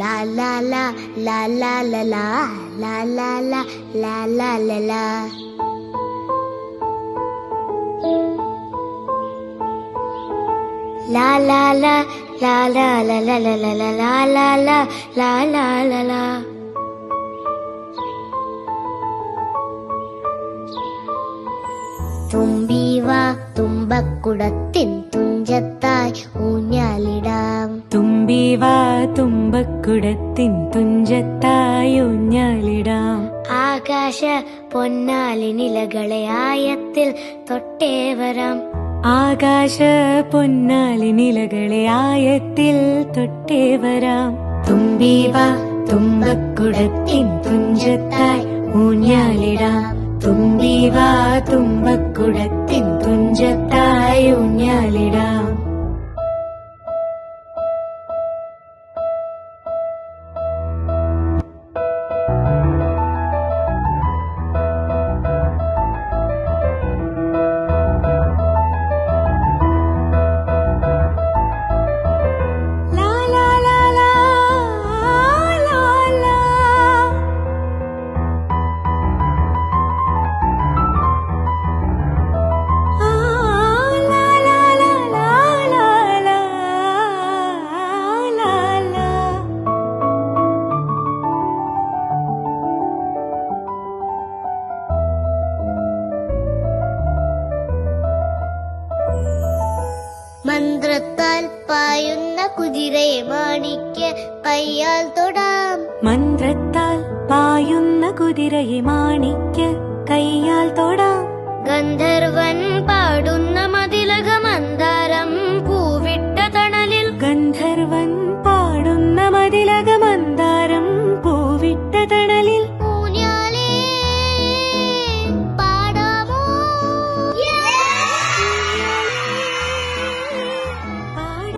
ലാ ലാ ലാ ലാ ലാ ലാ ലാ ലാ ലാ ലാ ലാ ലാ ലാ ലാ ലാ ലാ ലാ ലാ ലാ ലാ ലാ ലാ ലാ ലാ ലാ ലാ ലാ ലാ ലാ ലാ ലാ തുമ്പീവ തുമ്പക്കുടത്തിൻ തുമ്പക്കുടത്തിൻ തുഞ്ചത്തായുഞ്ഞാലിടാം ആകാശ പൊന്നാലിനിലകളെ ആയത്തിൽ തൊട്ടേ വരാം. ആകാശ പൊന്നാലി നിലകളെ ആയത്തിൽ തൊട്ടേ വരാം. തുമ്പീവ തുമ്പക്കുടത്തിൻ തുഞ്ചത്തായി ഊഞ്ഞാലിടാം. തുമ്പീവ തുമ്പക്കുടത്തിൻ മന്ത്രത്താൽ പായുന്ന കുതിരയെ മാണിക്ക് കയ്യാൽ തൊടാം. മന്ത്രത്താൽ പായുന്ന കുതിരയെ മാണിക്ക് കയ്യാൽ തൊടാം. ഗന്ധർവൻ പാടുന്ന